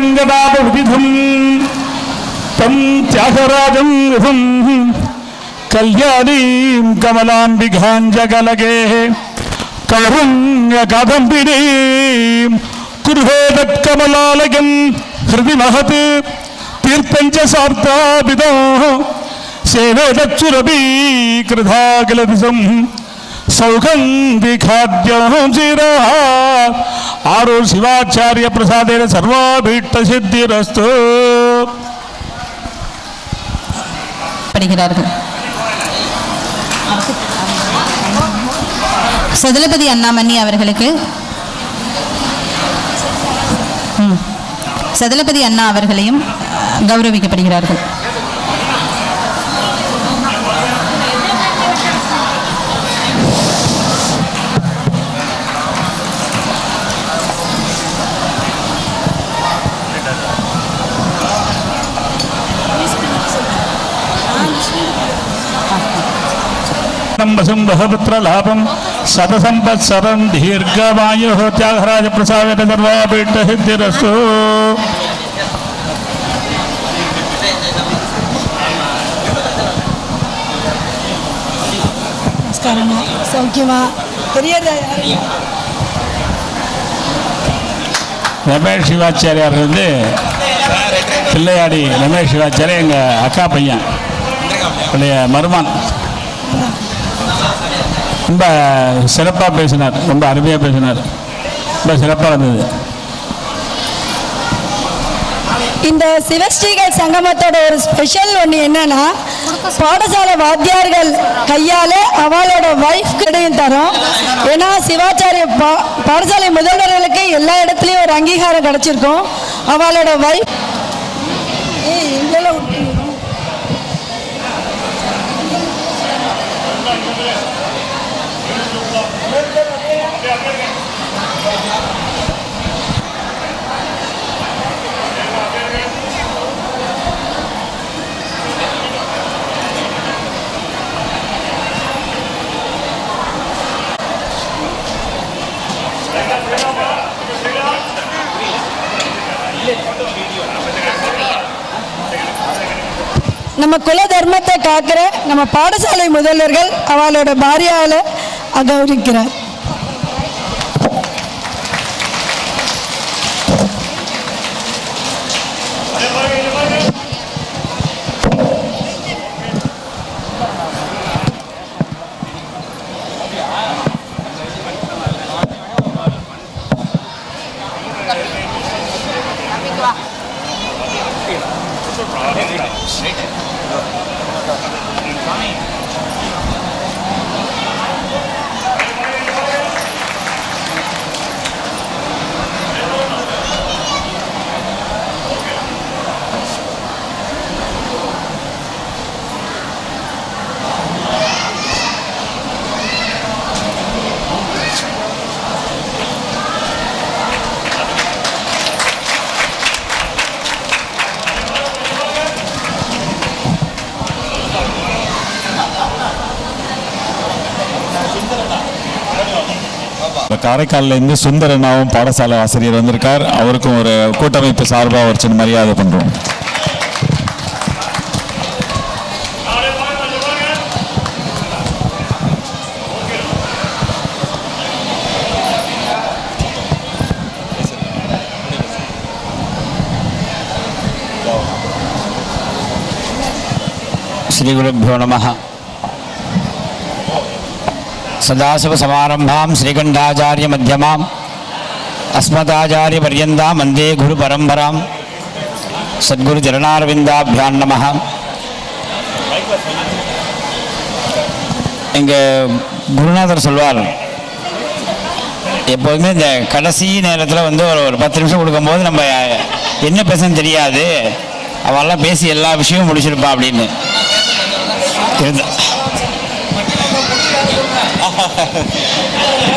ङ्गदापविधम् तं त्यागराजं विधुं कल्याणीं कमलाम्बिघाञ्जगलगेः कौरुण्यकादम्बिनीं कुर्वेदत्कमलालयं हृदि महत् तीर्थं च सार्ताभिदो सेवेदक्षुरपी कृधागलदिशम् சௌகந்திகாத்யம் சிரா ஆரூர் சிவாச்சாரிய பிரசாதேன சர்வாபீட்ட சித்திரஸ்து. படுகிறார்கள் சதுலபதி அண்ணாமணி அவர்களுக்கு. ம். சதுலபதி அண்ணா அவர்களையும் கௌரவிக்கப்படுகிறார்கள். வசும் பகபுத்திர லாபம் சதசம்பத் சதம் தீர்க்கவாயு தியாகராஜ பிரசாத சர்வாபீட்டஹித்திரஸ்து நமஸ்காரமா ரமேஷ் சிவாச்சாரியார் வந்து பிள்ளையாடி ரமேஷ் சிவாச்சாரியா எங்கள் அக்கா பையன் பிள்ளைய மருமான் ரொம்ப சிறப்பாக பேசினார். ரொம்ப அருமையாக பேசினார். ரொம்ப சிறப்பாக இருந்தது. இந்த சிவஸ்ரீகள் சங்கமத்தோட ஒரு ஸ்பெஷல் ஒன்று என்னன்னா பாடசாலை வாத்தியார்கள் கையால அவளோட வைஃப் கிடையும் தரோம். ஏன்னா சிவாச்சாரிய பா பாடசாலை முதல்வர்களுக்கு எல்லா இடத்துலையும் ஒரு அங்கீகாரம் கிடைச்சிருக்கும். அவளோட வைஃப் நம்ம குல தர்மத்தை காக்கிற நம்ம பாடசாலை முதல்வர்கள் அவளோட பாரியால் கௌரிக்கிறார் இப்போ காரைக்கால்ல இருந்து சுந்தரனாவும் பாடசாலை ஆசிரியர் வந்திருக்கார். அவருக்கும் ஒரு கூட்டமைப்பு சார்பாக ஒரு சின்ன மரியாதை பண்ணுறோம் சதாசிவசமாரம்பாம் ஸ்ரீகண்டாச்சாரிய மத்தியமாம் அஸ்மதாச்சாரிய பர்யந்தாம் வந்தே குரு பரம்பராம் சத்குரு ஜரணாரவிந்தாபியான் நம இங்கே குருநாதர் சொல்வார் எப்போதுமே இந்த கடைசி நேரத்தில் வந்து ஒரு ஒரு பத்து நிமிஷம் கொடுக்கும்போது நம்ம என்ன பேசணும் தெரியாது. அவெல்லாம் பேசி எல்லா விஷயமும் முடிச்சிருப்பா அப்படின்னு. இருந்தா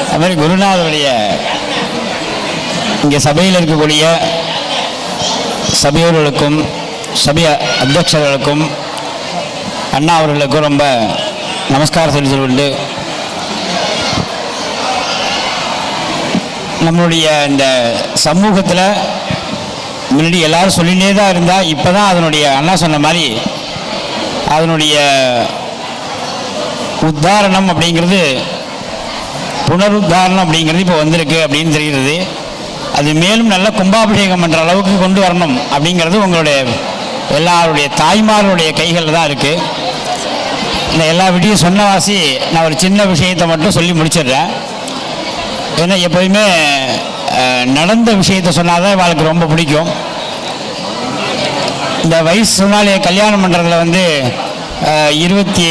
அது மாதிரி குருநாதருடைய இங்கே சபையில் இருக்கக்கூடிய சபையோர்களுக்கும் சபை அத்தியட்சர்களுக்கும் அண்ணா அவர்களுக்கும் ரொம்ப நமஸ்காரம் சொல்லி சொல்லிட்டு நம்மளுடைய இந்த சமூகத்தில் முன்னாடி எல்லாரும் சொல்லிகிட்டே தான் இருந்தால் இப்போ தான் அதனுடைய அண்ணா சொன்ன மாதிரி அதனுடைய உத்தாரணம் அப்படிங்கிறது புனருத்தாரணம் அப்படிங்கிறது இப்போ வந்திருக்கு அப்படின்னு தெரிகிறது. அது மேலும் நல்ல கும்பாபிஷேகம் என்ற அளவுக்கு கொண்டு வரணும் அப்படிங்கிறது உங்களுடைய எல்லாருடைய தாய்மார்களுடைய கைகளில் தான் இருக்குது இந்த எல்லா வீட்டையும் சொன்ன வாசி நான் ஒரு சின்ன விஷயத்தை மட்டும் சொல்லி முடிச்சிடுறேன். ஏன்னா எப்போயுமே நடந்த விஷயத்தை சொன்னால் தான் இவளுக்கு ரொம்ப பிடிக்கும். இந்த வயசு சொன்னாலே கல்யாணம் பண்ணுறதுல வந்து இருபத்தி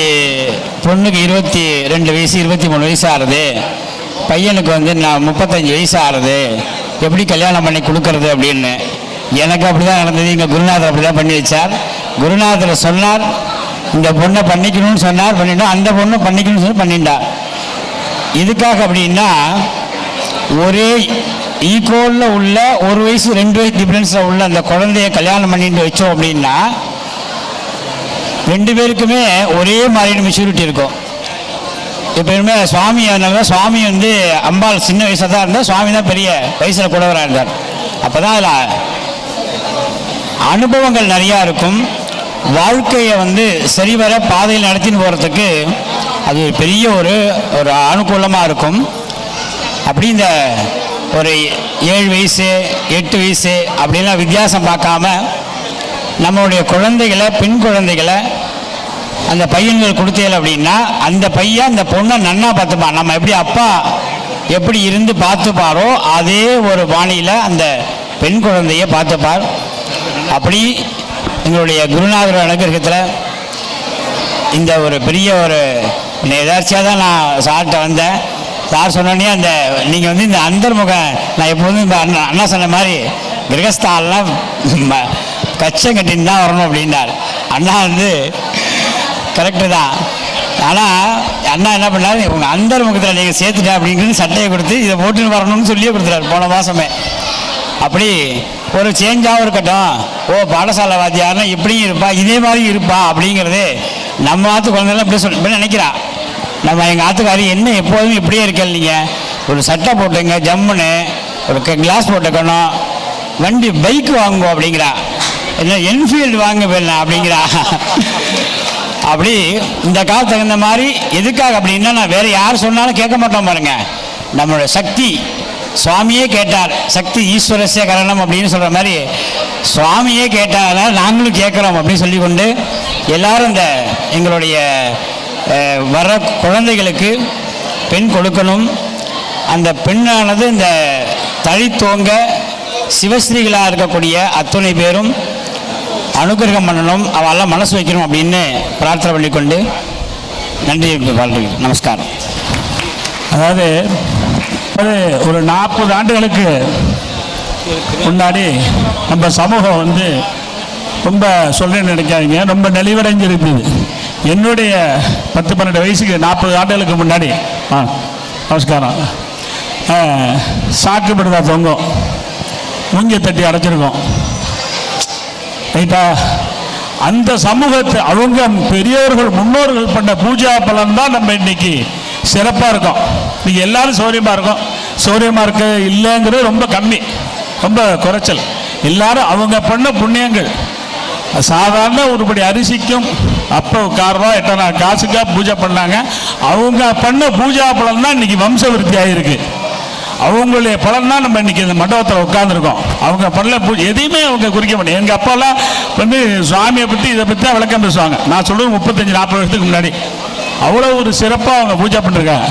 பொண்ணுக்கு இருபத்தி ரெண்டு வயசு இருபத்தி மூணு வயசு ஆகுது. பையனுக்கு வந்து நான் முப்பத்தஞ்சு வயசு ஆறுது எப்படி கல்யாணம் பண்ணி கொடுக்கறது அப்படின்னு. எனக்கு அப்படி தான் நடந்தது. எங்கள் குருநாதர் அப்படி தான் பண்ணி வச்சார். குருநாதர் சொன்னார் இந்த பொண்ணை பண்ணிக்கணும்னு சொன்னார் பண்ணிட்டோம். அந்த பொண்ணு பண்ணிக்கணும்னு சொல்லி பண்ணிட்டா. இதுக்காக அப்படின்னா ஒரே ஈக்குவலில் உள்ள ஒரு வயசு ரெண்டு வயசு டிஃப்ரென்ஸில் உள்ள அந்த குழந்தைய கல்யாணம் பண்ணிட்டு வச்சோம் அப்படின்னா ரெண்டு பேருக்குமே ஒரே மாதிரியான மெச்சூரிட்டி இருக்கும். எப்பயுமே சுவாமி அதனால சுவாமி வந்து அம்பாள் சின்ன வயசாக தான் இருந்தால் சுவாமி தான் பெரிய வயசில் கூடவராக இருந்தார். அப்போ தான் அதில் அனுபவங்கள் நிறையா இருக்கும். வாழ்க்கையை வந்து சரிவர பாதையில் நடத்தின்னு போகிறதுக்கு அது பெரிய ஒரு ஒரு அனுகூலமாக இருக்கும். அப்படி இந்த ஒரு ஏழு வயசு எட்டு வயசு அப்படின்லாம் வித்தியாசம் பார்க்காம நம்மளுடைய குழந்தைகளை பெண் குழந்தைகளை அந்த பையன்கள் கொடுத்தேல் அப்படின்னா அந்த பையன் அந்த பொண்ணை நன்னா பார்த்துப்பான் நம்ம எப்படி அப்பா எப்படி இருந்து பார்த்துப்பாரோ அதே ஒரு பாணியில் அந்த பெண் குழந்தையை பார்த்துப்பார். அப்படி எங்களுடைய குருநாதர் அனுகிரகத்தில் இந்த ஒரு பெரிய ஒரு எதாச்சியாக தான் நான் சார்கிட்ட வந்தேன். சார் சொன்னோடனே அந்த நீங்கள் வந்து இந்த அந்தர்முக நான் எப்போதும் இந்த அண்ணா அண்ணா சொன்ன மாதிரி கிரகஸ்தாலெலாம் கச்சம் கட்டின்னு தான் வரணும் அப்படின்னார். அண்ணா வந்து கரெக்டு தான். ஆனால் அண்ணா என்ன பண்ணார்? உங்கள் அந்தர்முகத்தில் நீங்கள் சேர்த்துட்டேன் அப்படிங்கிறது சட்டையை கொடுத்து இதை போட்டுன்னு வரணும்னு சொல்லியே கொடுத்துறாரு போன மாதமே அப்படி ஒரு சேஞ்சாகவும் இருக்கட்டும். ஓ பாடசாலை வாத்தியார்னா இப்படியும் இருப்பா இதே மாதிரி இருப்பா அப்படிங்கிறது நம்ம ஆத்து குழந்தைலாம் இப்படி சொல் இப்படி நினைக்கிறா. நம்ம எங்கள் ஆத்துக்காரி என்ன எப்போதும் இப்படியே இருக்கல் நீங்கள் ஒரு சட்டை போட்டுங்க ஜம்முன்னு ஒரு கிளாஸ் போட்டுக்கணும். வண்டி பைக் வாங்குவோம் அப்படிங்கிறா. என்ன என்ஃபீல்டு வாங்க போயிடலாம் அப்படிங்கிறா. அப்படி இந்த காலத்துக்கு தகுந்த மாதிரி எதுக்காக அப்படின்னா நான் வேற யார் சொன்னாலும் கேட்க மாட்டோம் பாருங்க. நம்மளோட சக்தி சுவாமியே கேட்டார். சக்தி ஈஸ்வரஸ்ய கரணம் அப்படின்னு சொல்கிற மாதிரி சுவாமியே கேட்டார் நாங்களும் கேட்குறோம் அப்படின்னு சொல்லி கொண்டு எல்லாரும் இந்த எங்களுடைய வர குழந்தைகளுக்கு பெண் கொடுக்கணும். அந்த பெண்ணானது இந்த தழித்தோங்க சிவஸ்ரீகளாக இருக்கக்கூடிய அத்துணை பேரும் அனுகிரகம் பண்ணணும். அவெல்லாம் மனசு வைக்கணும் அப்படின்னு பிரார்த்தனை பண்ணிக்கொண்டு நன்றி வாழ்க்கை நமஸ்காரம். அதாவது அது ஒரு நாற்பது ஆண்டுகளுக்கு முன்னாடி நம்ம சமூகம் வந்து ரொம்ப சொல்ல நினைக்காதீங்க. ரொம்ப நெளிவடைஞ்சிருக்குது என்னுடைய பத்து பன்னெண்டு வயசுக்கு நாற்பது ஆண்டுகளுக்கு முன்னாடி. ஆ நமஸ்காரம். ஆ, சாக்கு தொங்கும். மூஞ்ச தட்டி அடைச்சிருக்கோம். ரைட்டா அந்த சமூகத்தை அவங்க பெரியோர்கள் முன்னோர்கள் பண்ண பூஜா பலன் தான் நம்ம இன்னைக்கு சிறப்பாக இருக்கோம். இன்னைக்கு எல்லாரும் சௌரியமாக இருக்கும். சௌரியமாக இருக்க இல்லைங்கிறது ரொம்ப கம்மி ரொம்ப குறைச்சல். எல்லாரும் அவங்க பண்ண புண்ணியங்கள் சாதாரண ஒருபடி அரிசிக்கும் அப்போ காரணம் எட்டனா காசுக்காக பூஜை பண்ணாங்க அவங்க பண்ண பூஜா பலன் தான் இன்னைக்கு வம்ச விருத்தி ஆகிருக்கு அவங்களுடைய பலன் தான் நம்ம இன்னைக்கு இந்த மண்டபத்தில் உட்காந்துருக்கோம் அவங்க பண்ணல பூஜை எதையுமே அவங்க குறிக்க மாட்டேன். எங்கள் அப்பாலாம் வந்து சுவாமியை பற்றி இதை பற்றி தான் விளக்கம் பேசுவாங்க. நான் சொல்லுவேன் முப்பத்தஞ்சு நாற்பது வருஷத்துக்கு முன்னாடி. அவ்வளோ ஒரு சிறப்பாக அவங்க பூஜை பண்ணிருக்காங்க.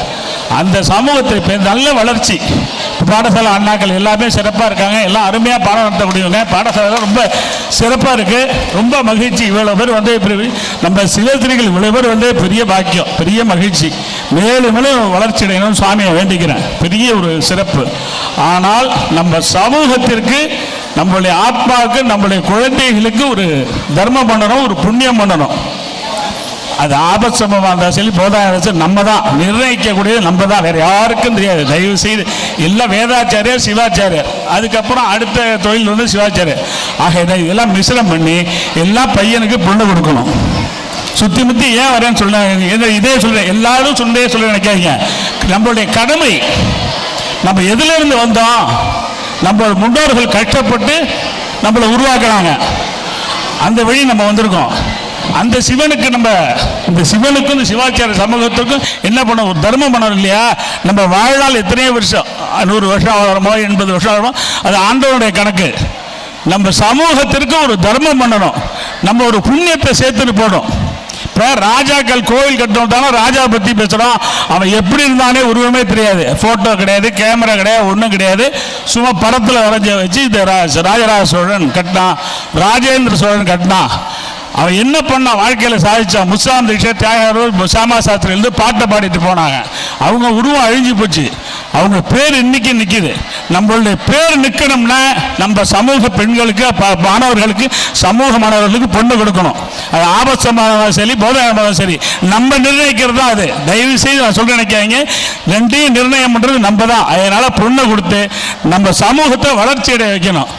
அந்த சமூகத்தை இப்போ நல்ல வளர்ச்சி. பாடசாலை அண்ணாக்கள் எல்லாமே சிறப்பாக இருக்காங்க. எல்லாம் அருமையாக பாடம் நடத்தக்கூடியவங்க. பாடசாலை ரொம்ப சிறப்பாக இருக்குது ரொம்ப மகிழ்ச்சி. இவ்வளோ பேர் வந்து நம்ம சிவத்திரிகள் இவ்வளோ பேர் வந்து பெரிய பாக்கியம் பெரிய மகிழ்ச்சி. மேலும் மேலும் வளர்ச்சி அடையணும்னு சுவாமியை வேண்டிக்கிறேன். பெரிய ஒரு சிறப்பு. ஆனால் நம்ம சமூகத்திற்கு நம்மளுடைய ஆத்மாவுக்கு நம்மளுடைய குழந்தைகளுக்கு ஒரு தர்மம் பண்ணணும் ஒரு புண்ணியம் பண்ணணும். அது ஆபத் சம்பவமாக இருந்தாலும் சரி போதாக இருந்தாலும் நம்ம தான் நிர்ணயிக்கக்கூடியது நம்ம தான் வேறு யாருக்கும் தெரியாது. தயவு செய்து எல்லாம் வேதாச்சாரியர் சிவாச்சாரியர் அதுக்கப்புறம் அடுத்த தொழில் வந்து சிவாச்சாரியர். ஆக இதெல்லாம் மிஸ்ரம் பண்ணி எல்லா பையனுக்கு பொண்ணு கொடுக்கணும். சுத்தி முத்தி ஏன் வரேன்னு சொல்ல இதே சொல்றேன் எல்லாரும் சொன்னே சொல்ல நினைக்காதீங்க. நம்மளுடைய கடமை நம்ம எதுல இருந்து வந்தோம் நம்ம முன்னோர்கள் கஷ்டப்பட்டு நம்மளை உருவாக்குறாங்க. அந்த வழி நம்ம வந்திருக்கோம். அந்த சிவனுக்கு நம்ம இந்த சிவனுக்கும் இந்த சிவாச்சார சமூகத்துக்கும் என்ன பண்ண ஒரு தர்மம் பண்ணணும் இல்லையா? நம்ம வாழ்நாள் எத்தனையோ வருஷம் நூறு வருஷம் ஆகிறோமோ எண்பது வருஷம் ஆகிறோமோ அது ஆண்டவனுடைய கணக்கு. நம்ம சமூகத்திற்கு ஒரு தர்மம் பண்ணணும். நம்ம ஒரு புண்ணியத்தை சேர்த்துட்டு போகணும். இப்போ ராஜாக்கள் கோவில் கட்டணும் தானே ராஜா பற்றி பேசுகிறோம் அவன் எப்படி இருந்தானே உருவமே தெரியாது. ஃபோட்டோ கிடையாது கேமரா கிடையாது ஒன்றும் கிடையாது. சும்மா படத்தில் வரைஞ்ச வச்சு இந்த ரா- ராஜராஜ சோழன் கட்டினான். ராஜேந்திர சோழன் கட்டினான். அவன் என்ன பண்ணா வாழ்க்கையில் சாதிச்சான் முசாம் தீட்சா தியாகர் சாமா சாஸ்திரம் எழுந்து பாட்டை பாடிட்டு போனாங்க. அவங்க உருவம் அழிஞ்சு போச்சு. அவங்க பேர் இன்னைக்கு நிற்கிது நம்மளுடைய பேர் நிற்கணும்னா நம்ம சமூக பெண்களுக்கு மாணவர்களுக்கு சமூக மாணவர்களுக்கு பொண்ணு கொடுக்கணும். அது ஆபத்தமானதும் சரி போதகமானதும் சரி நம்ம நிர்ணயிக்கிறது தான் அது. தயவு செய்து நான் சொல்ல நினைக்காங்க ரெண்டையும் நிர்ணயம் பண்ணுறது நம்ம தான் அதனால் பொண்ணை கொடுத்து நம்ம சமூகத்தை வளர்ச்சி அடைய வைக்கணும்.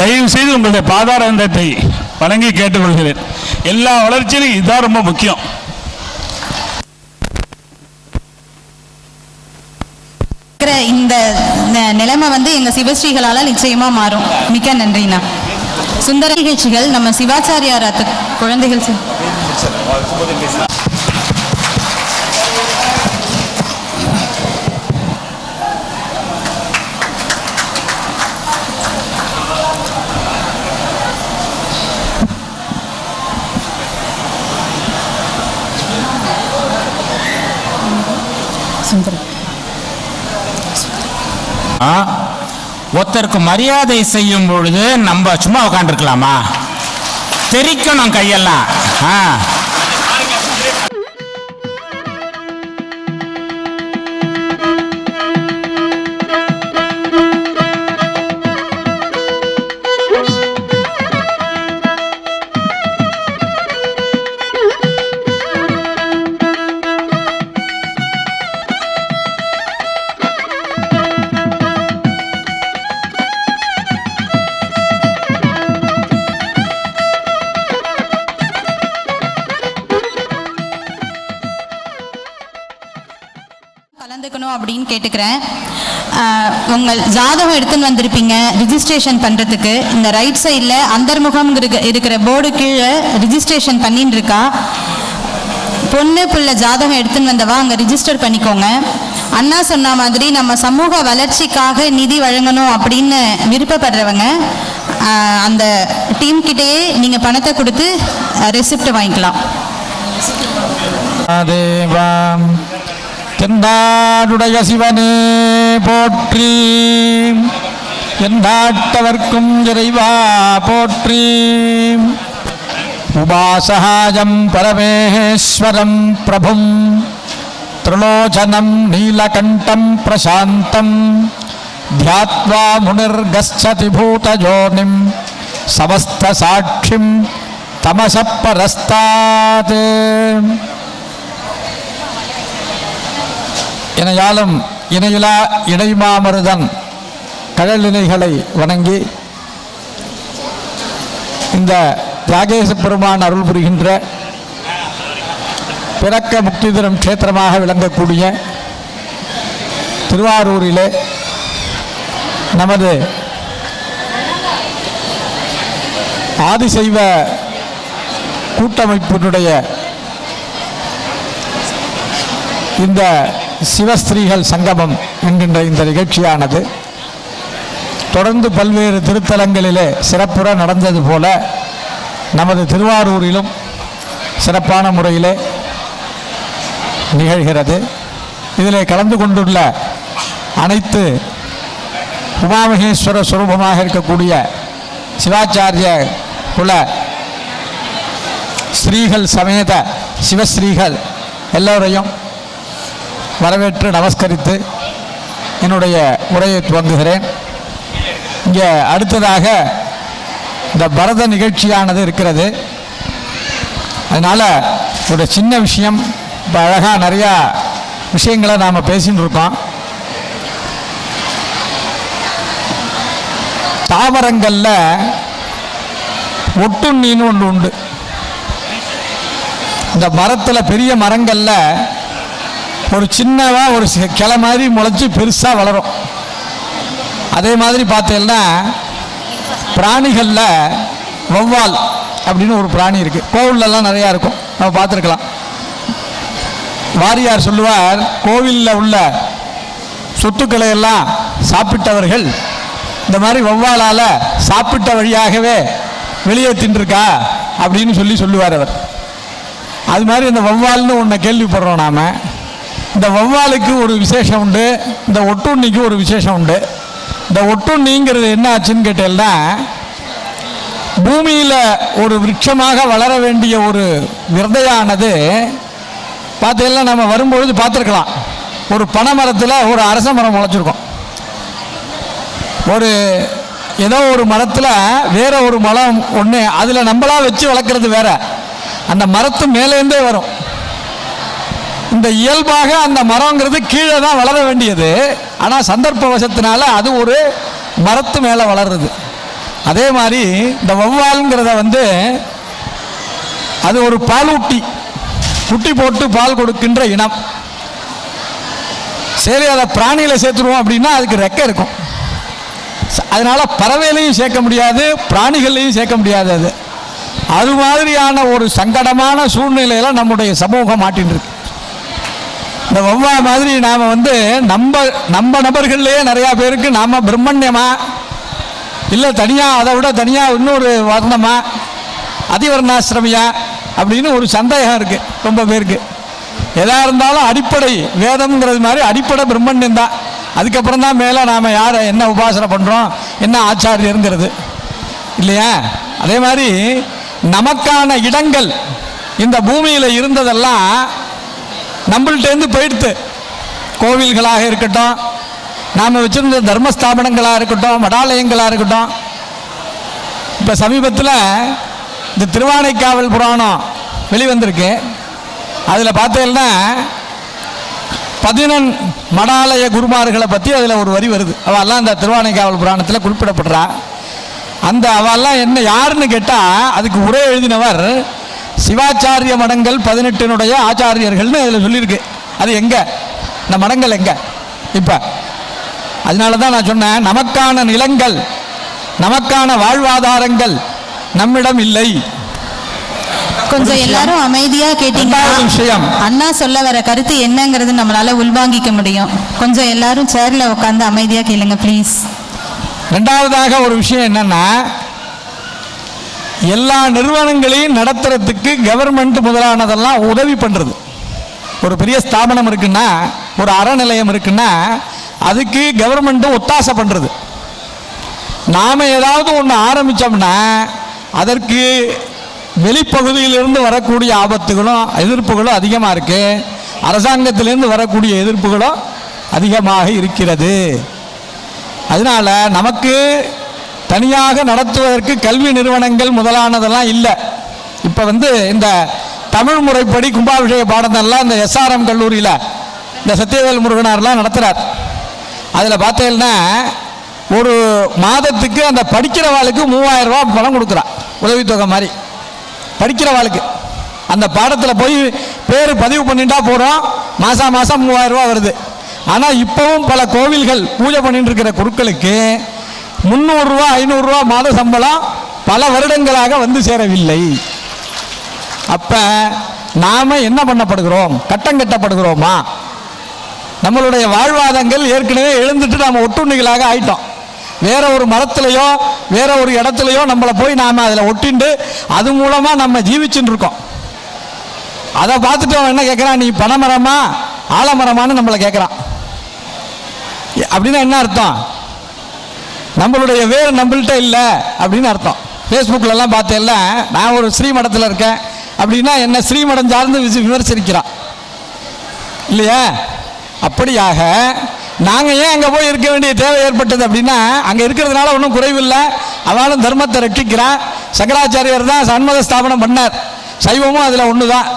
தயவு செய்து உங்களுடைய பாதாரந்தத்தை வணங்கி கேட்டுக்கொள்கிறேன். எல்லா வளர்ச்சியிலும் இதுதான் ரொம்ப முக்கியம். இருக்கிற இந்த ந- நிலைமை வந்து எங்க சிவஸ்ரீகளால நிச்சயமா மாறும். மிக்க நன்றிண்ணா. சுந்தர நிகழ்ச்சிகள் நம்ம சிவாச்சாரியார் குழந்தைகள் சுந்தரம். ஒருத்தருக்கு மரியாதை செய்யும் பொழுது நம்ம சும்மா உட்காந்துருக்கலாமா தெரிக்கணும் கையெல்லாம். ஆ? கலந்துக்கணும் அப்படின்னு கேட்டுக்கிறேன். உங்கள் ஜாதகம் எடுத்துன்னு வந்திருப்பீங்க ரிஜிஸ்ட்ரேஷன் பண்ணுறதுக்கு இந்த ரைட் சைடில் அந்தர்முகம் இருக்கிற போர்டு கீழே ரிஜிஸ்ட்ரேஷன் பண்ணின்னு இருக்கா. பொண்ணு பிள்ளை ஜாதகம் எடுத்துன்னு வந்தவா அங்கே ரிஜிஸ்டர் பண்ணிக்கோங்க. அண்ணா சொன்ன மாதிரி நம்ம சமூக வளர்ச்சிக்காக நிதி வழங்கணும் அப்படின்னு விருப்பப்படுறவங்க அந்த டீம் கிட்டேயே நீங்கள் பணத்தை கொடுத்து ரெசிப்ட் வாங்கிக்கலாம். தேவாம் தென்பாடுடைய சிவனே போற்றி. எந்தாட்டவர்க்கும் இறைவா போற்றி. உபாசகாயம் பரமேஸ்வரம் பிரபும். திரிலோச்சனம் நீலகண்டம் பிரசாந்தம். தியாத்வா முனிர்கச்சதி பூதஜோனிம் சமஸ்தாட்சிம் தமசப்பரஸ்தாத் இணையாலும் இணையிலா இடைமாமருதன் கடலினைகளை வணங்கி இந்த தியாகேச பெருமான் அருள் புரிகின்ற பிறக்க முக்திதரம் க்ஷேத்திரமாக விளங்கக்கூடிய திருவாரூரிலே நமது ஆதிசைவ கூட்டமைப்பினுடைய இந்த சிவஸ்திரீகள் சங்கமம் என்கின்ற இந்த நிகழ்ச்சியானது தொடர்ந்து பல்வேறு திருத்தலங்களிலே சிறப்புற நடந்தது போல நமது திருவாரூரிலும் சிறப்பான முறையிலே நிகழ்கிறது. இதில் கலந்து கொண்டுள்ள அனைத்து உமாமகேஸ்வர சுரூபமாக இருக்கக்கூடிய சிவாச்சாரிய குல ஸ்ரீகள் சமேத சிவஸ்ரீகள் எல்லோரையும் வரவேற்று நமஸ்கரித்து என்னுடைய உரையை துவங்குகிறேன். இங்கே அடுத்ததாக இந்த பரத நிகழ்ச்சியானது இருக்கிறது. அதனால் ஒரு சின்ன விஷயம் இப்போ அழகாக நிறையா விஷயங்களை நாம் பேசின்னு இருக்கோம். தாவரங்களில் ஒட்டுண்ணின்னு ஒன்று உண்டு. இந்த மரத்தில் பெரிய மரங்களில் ஒரு சின்னதாக ஒரு கிளை மாதிரி முளைச்சி பெருசாக வளரும். அதே மாதிரி பார்த்தீங்கன்னா பிராணிகளில் வௌவால் அப்படின்னு ஒரு பிராணி இருக்குது கோவில்லலாம் நிறையா இருக்கும். நம்ம பார்த்துருக்கலாம். வாரியார் சொல்லுவார் கோவிலில் உள்ள சொத்துக்களை எல்லாம் சாப்பிட்டவர்கள் இந்த மாதிரி வௌவாலால் சாப்பிட்ட வழியாகவே வெளியே தின்றுருக்கா? அப்படின்னு சொல்லி சொல்லுவார் அவர். அது மாதிரி இந்த வௌவால்னு ஒன்றை கேள்விப்படுறோம் நாம். இந்த வௌவாலுக்கு ஒரு விசேஷம் உண்டு இந்த ஒட்டுண்ணிக்கு ஒரு விசேஷம் உண்டு. இந்த ஒட்டுண்ணிங்கிறது என்ன ஆச்சுன்னு கேட்டேன்னா பூமியில் ஒரு விருட்சமாக வளர வேண்டிய ஒரு விரதையானது பார்த்தீங்கன்னா நம்ம வரும்பொழுது பார்த்துருக்கலாம். ஒரு பனைமரத்தில் ஒரு அரச மரம் முளைச்சிருக்கும். ஒரு ஏதோ ஒரு மரத்தில் வேற ஒரு மரம் ஒன்று அதில் நம்மளா வச்சு வளர்க்குறது வேற. அந்த மரத்து மேலேருந்தே வரும். இந்த இயல்பாக அந்த மரங்கிறது கீழே தான் வளர வேண்டியது. ஆனால் சந்தர்ப்ப வசத்தினால அது ஒரு மரத்து மேலே வளருது. அதே மாதிரி இந்த வௌவாலுங்கிறத வந்து அது ஒரு பாலூட்டி குட்டி போட்டு பால் கொடுக்கின்ற இனம். சரி அதை பிராணியில் சேர்த்துருவோம் அப்படின்னா அதுக்கு ரெக்கை இருக்கும். அதனால் பறவையிலையும் சேர்க்க முடியாது பிராணிகள்லையும் சேர்க்க முடியாது அது. அது மாதிரியான ஒரு சங்கடமான சூழ்நிலையில் நம்முடைய சமூகம் மாட்டின்னு இருக்கு இந்த வவ்வா மாதிரி நாம் வந்து நம்ம நம்ம நபர்கள்லேயே நிறையா பேருக்கு நாம் பிரம்மண்யமா இல்லை தனியாக அதை விட தனியாக இன்னொரு வர்ணமா அதிவர்ணாசிரமியா அப்படின்னு ஒரு சந்தேகம் இருக்குது ரொம்ப பேருக்கு. எதாக இருந்தாலும் அடிப்படை வேதம்ங்கிறது மாதிரி அடிப்படை பிரம்மண்யம் தான். அதுக்கப்புறம் தான் மேலே நாம் யாரை என்ன உபாசனை பண்ணுறோம் என்ன ஆச்சாரியருங்கிறது. இல்லையா? அதே மாதிரி நமக்கான இடங்கள் இந்த பூமியில் இருந்ததெல்லாம் நம்மள்ட்டேருந்து போயிடுத்து. கோவில்களாக இருக்கட்டும் நாம் வச்சுருந்த தர்மஸ்தாபனங்களாக இருக்கட்டும் மடாலயங்களாக இருக்கட்டும் இப்போ சமீபத்தில் இந்த திருவானைக்காவல் புராணம் வெளிவந்திருக்கு. அதில் பார்த்தீங்கன்னா பதினொன் மடாலய குருமார்களை பற்றி அதில் ஒரு வரி வருது. அவெல்லாம் அந்த திருவானைக்காவல் புராணத்தில் குறிப்பிடப்படுறா. அந்த அவெல்லாம் என்ன யாருன்னு கேட்டால் அதுக்கு உரை எழுதினவர் சிவாச்சாரிய மடங்கள் பதினெட்டினுடைய ஆச்சாரியர்கள்னு அதில் சொல்லியிருக்கு. அது எங்கே? இந்த மடங்கள் எங்கே? இப்போ. அதனால தான் நான் சொன்னேன் நமக்கான நிலங்கள் நமக்கான வாழ்வாதாரங்கள் நம்மிடம் இல்லை. கொஞ்சம் எல்லாரும் அமைதியா கேட்டீங்கன்னா விஷயம். அண்ணா சொல்ல வர கருத்து என்னங்கிறது நம்மளால உள்வாங்கிக்க முடியும். கொஞ்சம் எல்லாரும் சேர்ல உட்காந்து அமைதியா கேளுங்க ப்ளீஸ் ரெண்டாவதாக ஒரு விஷயம் என்னன்னா எல்லா நிறுவனங்களையும் நடத்துறதுக்கு கவர்மெண்ட் முதலானதெல்லாம் உதவி பண்ணுறது ஒரு பெரிய ஸ்தாபனம் இருக்குன்னா ஒரு அறநிலையம் இருக்குன்னா அதுக்கு கவர்மெண்ட்டும் ஒத்தாசை பண்ணுறது நாம் ஏதாவது ஒன்று ஆரம்பித்தோம்னா அதற்கு வெளிப்பகுதியிலிருந்து வரக்கூடிய ஆபத்துகளும் எதிர்ப்புகளும் அதிகமாக இருக்குது அரசாங்கத்திலேருந்து வரக்கூடிய எதிர்ப்புகளும் அதிகமாக இருக்கிறது. அதனால நமக்கு தனியாக நடத்துவதற்கு கல்வி நிறுவனங்கள் முதலானதெல்லாம் இல்லை. இப்போ வந்து இந்த தமிழ் முறைப்படி கும்பாபிஷேக பாடத்தெல்லாம் இந்த எஸ்ஆர்எம் கல்லூரியில் இந்த சத்யவேல் முருகனார்லாம் நடத்துகிறார் அதில் பார்த்தீங்கன்னா ஒரு மாதத்துக்கு அந்த படிக்கிறவாளுக்கு மூவாயிரம் ரூபா பணம் கொடுக்குறான். உதவித்தொகை மாதிரி. படிக்கிறவாளுக்கு அந்த பாடத்தில் போய் பேர் பதிவு பண்ணிட்டா போகிறோம் மாதம் மாதம் மூவாயிரம் ரூபா வருது. ஆனால் இப்போவும் பல கோவில்கள் பூஜை பண்ணிட்டு இருக்கிற குருக்களுக்கு முந்நூறுரூவா ஐநூறுரூவா மாத சம்பளம் பல வருடங்களாக வந்து சேரவில்லை. அப்போ நாம் என்ன பண்ணப்படுகிறோம்? கட்டம் கட்டப்படுகிறோமா? நம்மளுடைய வாழ்வாதங்கள் ஏற்கனவே எழுந்துட்டு நாம் ஒட்டுண்ணிகளாக ஆயிட்டோம். வேற ஒரு மரத்துலையோ வேற ஒரு இடத்துலையோ நம்மளை போய் நாம் அதில் ஒட்டிண்டு அது மூலமாக நம்ம ஜீவிச்சுட்டு இருக்கோம். அதை பார்த்துட்டு அவன் என்ன கேட்குறான் நீ பனைமரமா ஆலமரமான்னு நம்மளை கேட்குறான் அப்படின்னா என்ன அர்த்தம்? நம்மளுடைய வேர் நம்மள்கிட்ட இல்லை அப்படின்னு அர்த்தம். ஃபேஸ்புக்கிலலாம் பார்த்தேன்ல நான் ஒரு ஸ்ரீமடத்தில் இருக்கேன். அப்படின்னா என்ன ஸ்ரீமடம் சார்ந்து விமர்சிக்கிறான் இல்லையா? அப்படியாக நாங்கள் ஏன் அங்கே போய் இருக்க வேண்டிய தேவை ஏற்பட்டது அப்படின்னா அங்கே இருக்கிறதுனால ஒன்றும் குறைவில்லை. அவளும் தர்மத்தை ரட்சிக்கிறான் சங்கராச்சாரியர் தான் சண்மத ஸ்தாபனம் பண்ணார். சைவமும் அதில் ஒன்று தான்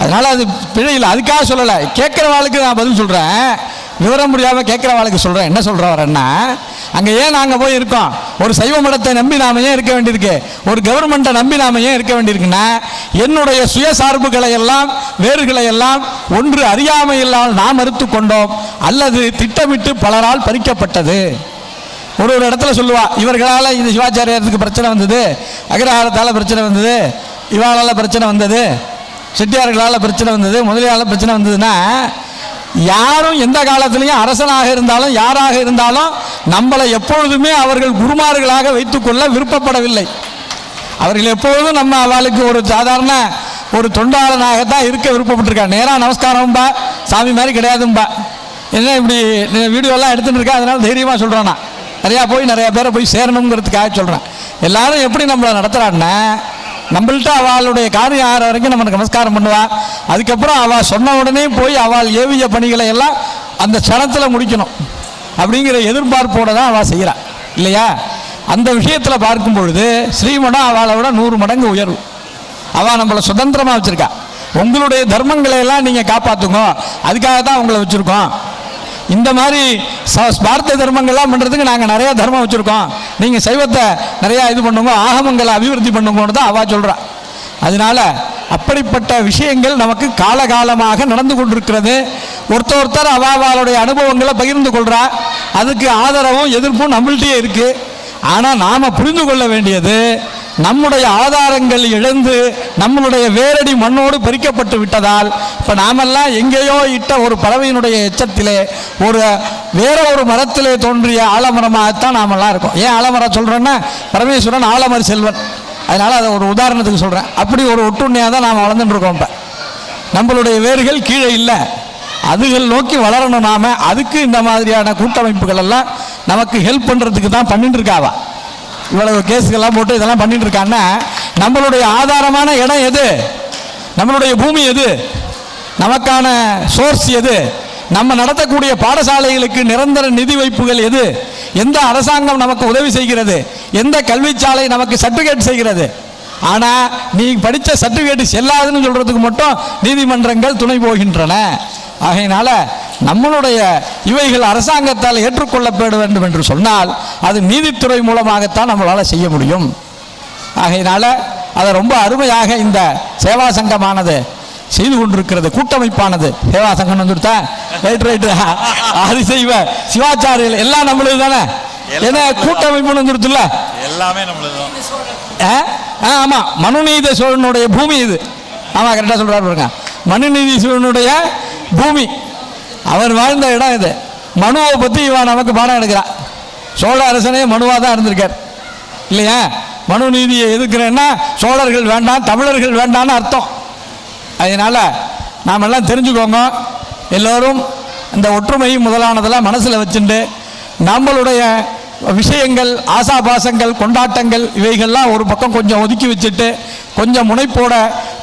அதனால் அது பிழை இல்லை அதுக்காக சொல்லலை. கேட்குற வாழ்க்கை நான் பதில் சொல்கிறேன் விவரம் முடியாமல் கேட்குற வாழ்க்கை சொல்கிறேன் என்ன சொல்கிறேன் வரேன்னா அங்கே ஏன் நாங்கள் போய் இருக்கோம்? ஒரு சைவ மடத்தை நம்பி நாம ஏன் இருக்க வேண்டியிருக்கு? ஒரு கவர்மெண்ட்டை நம்பி நாம ஏன் இருக்க வேண்டியிருக்குன்னா என்னுடைய சுயசார்புகளை எல்லாம் வேறுகளை எல்லாம் ஒன்று அறியாமையில்லால் நாம் மறுத்து கொண்டோம் அல்லது திட்டமிட்டு பலரால் பறிக்கப்பட்டது. ஒரு ஒரு இடத்துல சொல்லுவா இவர்களால் இந்த சிவாச்சாரியத்துக்கு பிரச்சனை வந்தது அக்ரஹாரத்தால் பிரச்சனை வந்தது இவாளால் பிரச்சனை வந்தது செட்டியார்களால் பிரச்சனை வந்தது முதலியால் பிரச்சனை வந்ததுன்னா யாரும் எந்த காலத்திலையும் அரசனாக இருந்தாலும் யாராக இருந்தாலும் நம்மளை எப்பொழுதுமே அவர்கள் குருமார்களாக வைத்துக்கொள்ள விருப்பப்படவில்லை. அவர்கள் எப்பொழுதும் நம்ம அவளுக்கு ஒரு சாதாரண ஒரு தொண்டாளனாகத்தான் இருக்க விருப்பப்பட்டிருக்கா நேராக நமஸ்காரம்பா சாமி மாதிரி கிடையாதும்பா. என்ன இப்படி வீடியோலாம் எடுத்துட்டு இருக்கா? அதனால தைரியமாக சொல்கிறேன் நான் நிறையா போய் நிறையா பேரை போய் சேரணுங்கிறதுக்காக சொல்கிறேன் எல்லாரும் எப்படி நம்மளை நடத்துகிறான்னா நம்மள்ட்ட அவளுடைய காரியம் ஆகிற வரைக்கும் நமக்கு நமஸ்காரம் பண்ணுவா. அதுக்கப்புறம் அவள் சொன்ன உடனே போய் அவள் ஏவிய பணிகளை எல்லாம் அந்த சனத்தில் முடிக்கணும். அப்படிங்கிற எதிர்பார்ப்போடு தான் அவள் செய்கிறாள் இல்லையா? அந்த விஷயத்தில் பார்க்கும் பொழுது ஸ்ரீமடம் அவளை விட நூறு மடங்கு உயர்வு. அவள் நம்மளை சுதந்திரமாக வச்சுருக்கா. உங்களுடைய தர்மங்களை எல்லாம் நீங்கள் காப்பாற்றுங்க அதுக்காக தான் உங்களை வச்சுருக்கோம். இந்த மாதிரி ச- ஸ்பார்த்த தர்மங்கள்லாம் பண்ணுறதுக்கு நாங்கள் நிறையா தர்மம் வச்சுருக்கோம். நீங்கள் சைவத்தை நிறையா இது பண்ணுங்க ஆகமங்களை அபிவிருத்தி பண்ணுங்கன்னு தான் அவள் சொல்கிறா அதனால அப்படிப்பட்ட விஷயங்கள் நமக்கு காலகாலமாக நடந்து கொண்டிருக்கிறது. ஒருத்தர் ஒருத்தர் அவாவாளுடைய அனுபவங்களை பகிர்ந்து கொள்கிறா அதுக்கு ஆதரவும் எதிர்ப்பும் நம்மள்கிட்டயே இருக்குது ஆனால் நாம் புரிந்து கொள்ள வேண்டியது நம்முடைய ஆதாரங்கள் இழந்து நம்மளுடைய வேரடி மண்ணோடு பறிக்கப்பட்டு விட்டதால் இப்போ நாமெல்லாம் எங்கேயோ இட்ட ஒரு பறவையினுடைய எச்சத்திலே ஒரு வேற ஒரு மரத்திலே தோன்றிய ஆலமரமாகத்தான் நாமெல்லாம் இருக்கோம். ஏன் ஆலமரம் சொல்கிறேன்னா பரமேஸ்வரன் ஆலமர செல்வன். அதனால் அதை ஒரு உதாரணத்துக்கு சொல்கிறேன் அப்படி ஒரு ஒட்டுண்மையாக தான் நாம் வளர்ந்துட்டு இருக்கோம் இப்போ. நம்மளுடைய வேர்கள் கீழே இல்லை. அதுகள் நோக்கி வளரணும் நாம். அதுக்கு இந்த மாதிரியான கூட்டமைப்புகள் எல்லாம் நமக்கு ஹெல்ப் பண்ணுறதுக்கு தான் பண்ணிட்டு இருக்காவா? இவ்வளவு கேஸுக்கெல்லாம் போட்டு இதெல்லாம் பண்ணிட்டு இருக்காங்கன்னா நம்மளுடைய ஆதாரமான இடம் எது? நம்மளுடைய பூமி எது? நமக்கான சோர்ஸ் எது? நம்ம நடத்தக்கூடிய பாடசாலைகளுக்கு நிரந்தர நிதி வைப்புகள் எது? எந்த அரசாங்கம் நமக்கு உதவி செய்கிறது? எந்த கல்விச்சாலை நமக்கு சர்டிஃபிகேட் செய்கிறது? ஆனால் நீ படித்த சர்டிஃபிகேட் செல்லாதுன்னு சொல்கிறதுக்கு மட்டும் நீதிமன்றங்கள் துணை போகின்றன. ஆகையினால நம்மளுடைய இவைகள் அரசாங்கத்தால் ஏற்றுக்கொள்ளப்பட வேண்டும் என்று சொன்னால் அது நீதித்துறை மூலமாகத்தான் நம்மளால் செய்ய முடியும். ஆகையினால அதை ரொம்ப அருமையாக இந்த சேவா சங்கமானது செய்து கொண்டிருக்கிறது கூட்டமைப்பானது. சேவா சங்கம் வந்துருத்தா ரைட் ரைட்டு அது செய்வ. சிவாச்சாரியர்கள் எல்லாம் நம்மளுது தானே? ஏன்னா கூட்டமைப்புன்னு வந்துருத்துல எல்லாமே நம்மளுது ஆ? ஆ, ஆமா. மனுநீத சோழனுடைய பூமி இது. ஆமா கரெக்டாக சொல்றாரு பாருங்க. மனுநீதி சோழனுடைய பூமி. அவர் வாழ்ந்த இடம் இது. மனுவை பற்றி இவன் நமக்கு பாடம் எடுக்கிறான். சோழ அரசனே மனுவாக தான் இருந்திருக்கார். இல்லையா? மனு நீதியை எதுக்குறேன்னா சோழர்கள் வேண்டாம் தமிழர்கள் வேண்டாம்னு அர்த்தம். அதனால் நாம் எல்லாம் தெரிஞ்சுக்கோங்க. எல்லோரும் இந்த ஒற்றுமை முதலானதெல்லாம் மனசில் வச்சுண்டு நம்மளுடைய விஷயங்கள் ஆசாபாசங்கள் கொண்டாட்டங்கள் இவைகள்லாம் ஒரு பக்கம் கொஞ்சம் ஒதுக்கி வச்சுட்டு கொஞ்சம் முனைப்போட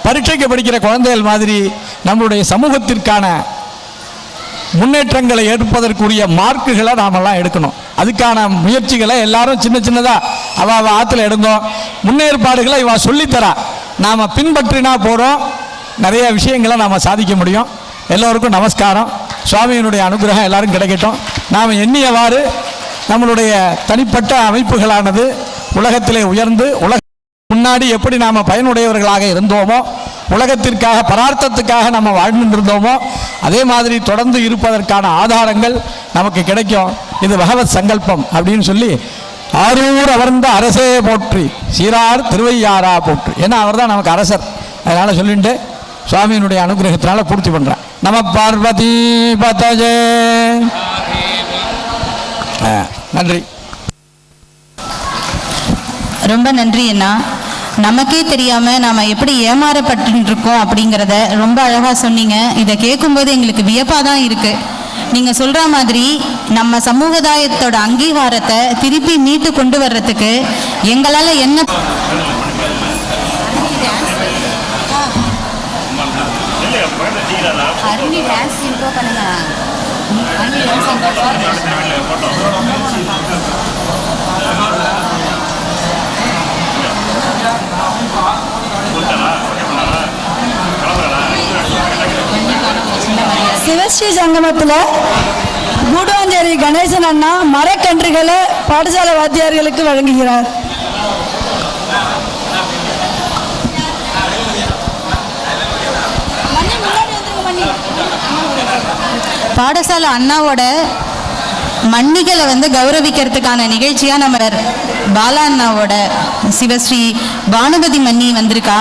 பரீட்சைக்கு படிக்கிற குழந்தைகள் மாதிரி நம்மளுடைய சமூகத்திற்கான முன்னேற்றங்களை எடுப்பதற்குரிய மார்க்குகளை நாமெல்லாம் எடுக்கணும். அதுக்கான முயற்சிகளை எல்லாரும் சின்ன சின்னதாக அவள் அவள் ஆற்றுல எடுங்கோம் முன்னேற்பாடுகளை இவள் சொல்லித்தரா. நாம் பின்பற்றினா போகிறோம் நிறைய விஷயங்களை நாம் சாதிக்க முடியும். எல்லோருக்கும் நமஸ்காரம். சுவாமியினுடைய அனுகிரகம் எல்லாரும் கிடைக்கட்டும். நாம் எண்ணியவாறு நம்மளுடைய தனிப்பட்ட அமைப்புகளானது உலகத்திலே உயர்ந்து உலக முன்னாடி எப்படி நாம் பயனுடையவர்களாக இருந்தோமோ உலகத்திற்காக பரார்த்தத்துக்காக நம்ம வாழ்ந்துட்டு இருந்தோமோ அதே மாதிரி தொடர்ந்து இருப்பதற்கான ஆதாரங்கள் நமக்கு கிடைக்கும். இது பகவத் சங்கல்பம் அப்படின்னு சொல்லி ஆரூர் அமர்ந்த அரசே போற்றி சீரார் திருவையாரா போற்றி. ஏன்னா அவர் தான் நமக்கு அரசர். அதனால் சொல்லிட்டு சுவாமியினுடைய அனுகிரகத்தினால பூர்த்தி பண்ணுறேன் நம பார்வதி பதஜே. நன்றி. ரொம்ப நன்றி அண்ணா. நமக்கே தெரியாம நாம எப்படி ஏமாறப்பட்டு இருக்கோம் அப்படிங்கிறத ரொம்ப அழகா சொன்னீங்க. இதை கேட்கும்போது எங்களுக்கு வியப்பா தான் இருக்கு. நீங்க சொல்ற மாதிரி நம்ம சமூகதாயத்தோட அங்கீகாரத்தை திருப்பி மீட்டு கொண்டு வர்றதுக்கு எங்களால என்ன அருணி டான்ஸ் இம்ப்ரூவ் பண்ணுங்க. சிவஸ்ரீ சங்கமத்தில் கூடுவாஞ்சேரி கணேசன் அண்ணா மரக்கன்றுகளை பாடசாலை வாத்தியார்களுக்கு வழங்குகிறார். பாடசாலை அண்ணாவோட மன்னிகளை வந்து கௌரவிக்கிறதுக்கான நிகழ்ச்சியாக நம்ம பாலா அண்ணாவோட சிவஸ்ரீ பானுமதி மன்னி வந்திருக்கா.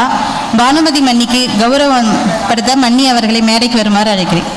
பானுமதி மன்னிக்கு கௌரவம் படுத்த மன்னி அவர்களை மேடைக்கு வருமாறு அழைக்கிறேன்.